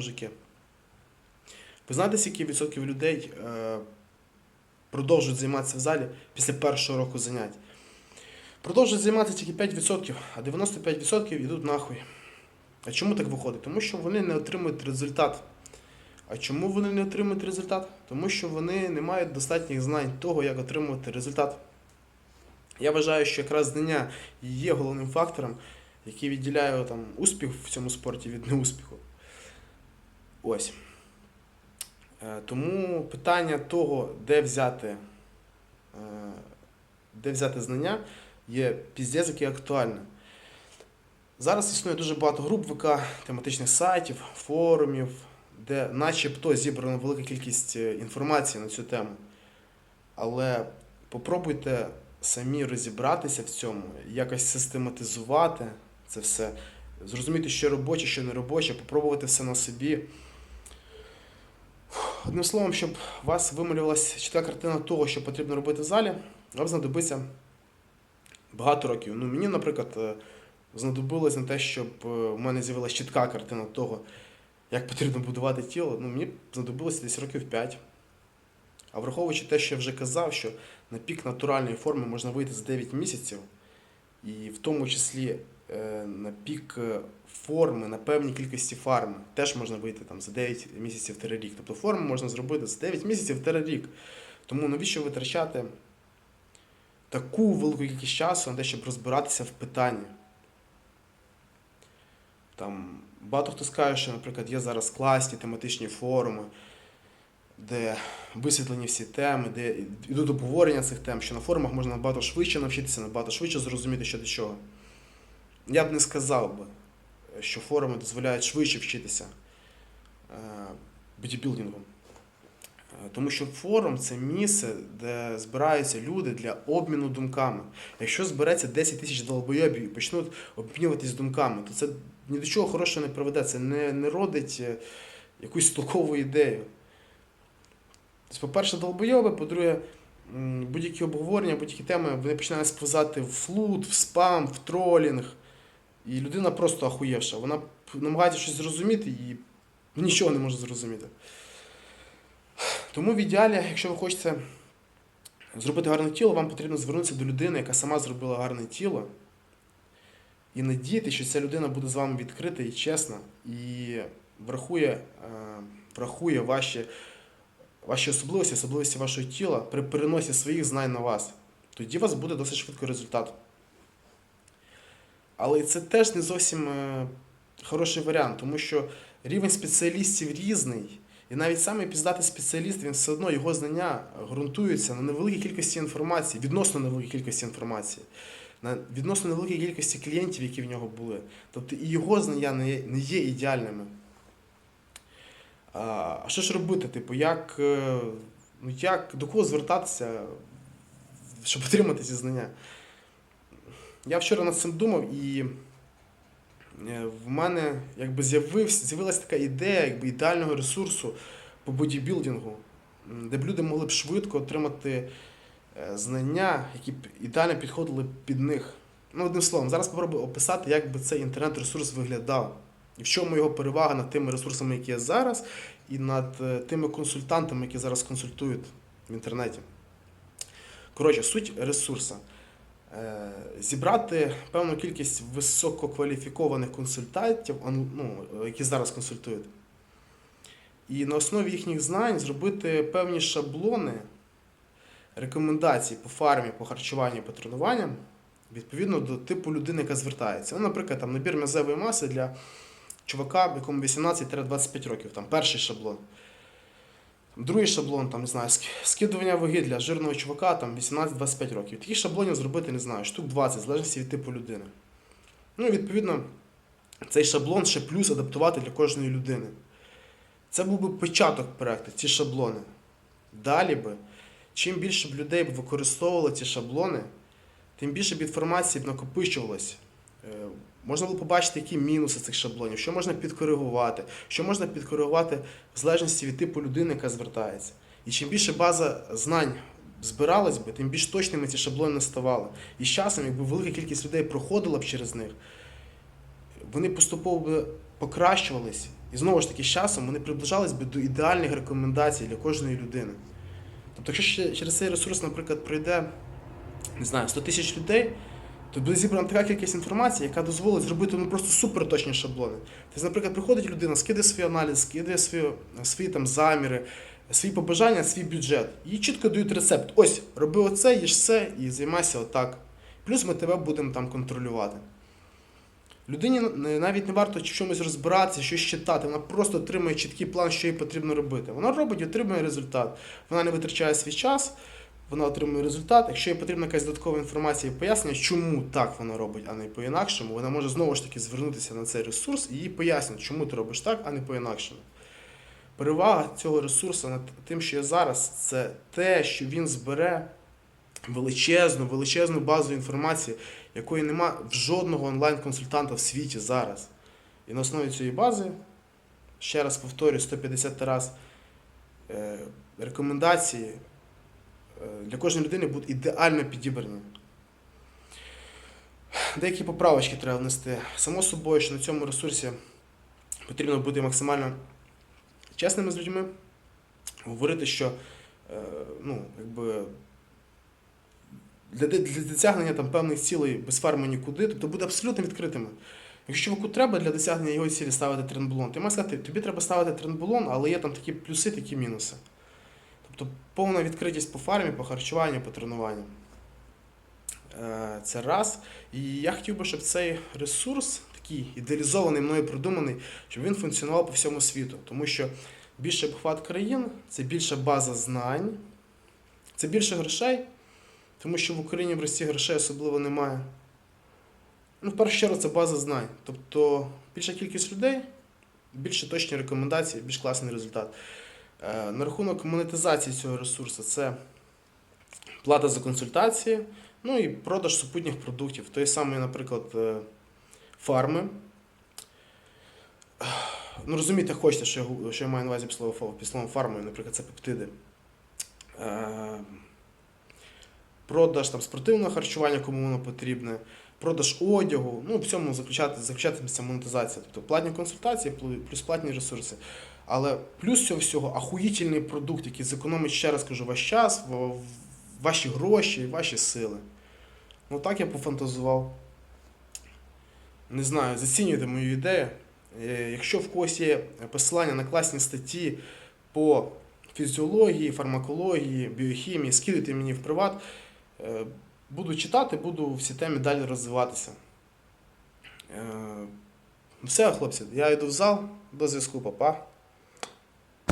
мужики. Ви знаєте, скільки відсотків людей е, продовжують займатися в залі після першого року занять? Продовжують займатися тільки 5%, а 95% йдуть нахуй. А чому так виходить? Тому що вони не отримують результат. А чому вони не отримують результат? Тому що вони не мають достатніх знань того, як отримувати результат. Я вважаю, що якраз знання є головним фактором, який відділяє там, успіх в цьому спорті від неуспіху. Ось. Е, Тому питання того, де взяти, е, де взяти знання, є піздець, яке актуальне. Зараз існує дуже багато груп ВК, тематичних сайтів, форумів, де начебто зібрана велика кількість е, інформації на цю тему. Але попробуйте самі розібратися в цьому, якось систематизувати це все, зрозуміти, що робоче, що не робоче, попробувати все на собі. Одним словом, щоб у вас вималювалася чітка картина того, що потрібно робити в залі, вам знадобиться багато років. Ну, мені, наприклад, е, знадобилось на те, щоб е, в мене з'явилася чітка картина того, як потрібно будувати тіло. Ну, мені знадобилося десь років 5. А враховуючи те, що я вже казав, що на пік натуральної форми можна вийти за 9 місяців, і в тому числі е, на пік е, форми, на певній кількості фарми теж можна вийти там, за 9 місяців рік. Тобто форму можна зробити за 9 місяців рік. Тому навіщо витрачати таку велику кількість часу на те, щоб розбиратися в питанні? Там багато хто скаже, що, наприклад, є зараз класні тематичні форуми, де висвітлені всі теми, де йдуть обговорення цих тем, що на форумах можна набагато швидше навчитися, набагато швидше зрозуміти, що до чого. Я б не сказав би, що форуми дозволяють швидше вчитися е, бодібілдингу. Е, Тому що форум це місце, де збираються люди для обміну думками. Якщо збереться 10 тисяч долбойобів і почнуть обмінюватись думками, то це ні до чого хорошого не приведе. Це не, не родить е, якусь толкову ідею. Тобто, по-перше, долбойоби, по-друге, будь-які обговорення, будь-які теми вони починають сповзати в флут, в спам, в тролінг. І людина просто ахуєвша. Вона намагається щось зрозуміти і нічого не може зрозуміти. Тому в ідеалі, якщо ви хочете зробити гарне тіло, вам потрібно звернутися до людини, яка сама зробила гарне тіло. І надіяти, що ця людина буде з вами відкрита і чесна, і врахує, е, врахує ваші, ваші особливості, особливості вашого тіла при переносі своїх знань на вас. Тоді у вас буде досить швидкий результат. Але це теж не зовсім е, хороший варіант, тому що рівень спеціалістів різний. І навіть самий піздатий спеціаліст, він все одно його знання ґрунтуються на невеликій кількості інформації, відносно невеликій кількості інформації, на відносно невеликій кількості клієнтів, які в нього були. Тобто і його знання не є, ідеальними. А, а що ж робити? Типу, як, е, ну, як до кого звертатися, щоб отримати ці знання? Я вчора над цим думав і е, в мене якби з'явилася така ідея якби, ідеального ресурсу по бодібілдингу, де б люди могли б швидко отримати е, знання, які б ідеально підходили під них. Ну, одним словом, зараз спробую описати, як би цей інтернет-ресурс виглядав. І в чому його перевага над тими ресурсами, які є зараз, і над е, тими консультантами, які зараз консультують в інтернеті. Коротше, суть ресурсу. Е, Зібрати певну кількість висококваліфікованих консультантів, ну, які зараз консультують, і на основі їхніх знань зробити певні шаблони рекомендацій по фармі, по харчуванню, по тренуванням відповідно до типу людини, яка звертається. Ну, наприклад, там, набір м'язевої маси для чувака, якому 18-25 років, там перший шаблон. Другий шаблон, там, не знаю, скидування ваги для жирного чувака там 18-25 років. Таких шаблонів зробити, не знаю, штук 20, в залежності від типу людини. Ну, і відповідно, цей шаблон ще плюс адаптувати для кожної людини. Це був би початок проекту, ці шаблони. Далі би, чим більше б людей б використовувало ці шаблони, тим більше б інформації б накопичувалось. Можна було побачити, які мінуси цих шаблонів, що можна підкоригувати, що можна підкоригувати в залежності від типу людини, яка звертається. І чим більше база знань збиралась би, тим більш точними ці шаблони ставали. І з часом, якби велика кількість людей проходила б через них, вони поступово би покращувались І знову ж таки, з часом вони приближались би до ідеальних рекомендацій для кожної людини. Тобто, якщо через цей ресурс, наприклад, пройде не знаю, 100 тисяч людей, то буде зібрана така кількість інформації, яка дозволить зробити ну, просто суперточні шаблони. Тобто, наприклад, приходить людина, скидає свій аналіз, скидає свої, свої там заміри, свої побажання, свій бюджет. Їй чітко дають рецепт. Ось, роби оце, їж це і займайся отак. Плюс ми тебе будемо там контролювати. Людині навіть не варто в чомусь розбиратися, щось читати. Вона просто отримує чіткий план, що їй потрібно робити. Вона робить і отримує результат. Вона не витрачає свій час, вона отримує результат. Якщо їй потрібна якась додаткова інформація і пояснення, чому так вона робить, а не по-інакшому, вона може знову ж таки звернутися на цей ресурс і їй пояснять, чому ти робиш так, а не по-інакшому. Перевага цього ресурсу над тим, що є зараз, це те, що він збере величезну, величезну базу інформації, якої нема в жодного онлайн-консультанта в світі зараз. І на основі цієї бази, ще раз повторюю, 150 раз, е, рекомендації для кожної людини будуть ідеально підібрані. Деякі поправочки треба внести. Само собою, що на цьому ресурсі потрібно бути максимально чесними з людьми, говорити, що е, ну, якби, для, досягнення там, певних цілей без фарми нікуди, тобто буде абсолютно відкритими. Якщо чуваку треба для досягнення його цілі ставити трендбулон, ти маєш сказати, тобі треба ставити трендбулон, але є там такі плюси, такі мінуси. Тобто повна відкритість по фармі, по харчуванню, по тренуванню. Е, Це раз. І я хотів би, щоб цей ресурс, такий ідеалізований мною продуманий, щоб він функціонував по всьому світу. Тому що більше обхват країн, це більша база знань, це більше грошей, тому що в Україні в Росії грошей особливо немає. Ну, в першу чергу, це база знань. Тобто більша кількість людей, більше точні рекомендації, більш класний результат. Е, На рахунок монетизації цього ресурсу це плата за консультації, ну і продаж супутніх продуктів. Той самий, наприклад, е, фарми. Ну, розумієте, хочете, що я, що я маю на увазі під словом фармою, наприклад, це пептиди. Е, Продаж там, спортивного харчування, кому воно потрібне, продаж одягу. Ну, в цьому заключатиметься монетизація. Тобто платні консультації плюс платні ресурси. Але плюс цього всього ахуїтельний продукт, який зекономить, ще раз кажу, ваш час, ваші гроші, ваші сили. Ну так я пофантазував. Не знаю, зацінюйте мою ідею. Е, Якщо в когось є посилання на класні статті по фізіології, фармакології, біохімії, скидайте мені в приват. Е, Буду читати, буду в цій темі далі розвиватися. Е, Все, хлопці, я йду в зал. До зв'язку, папа.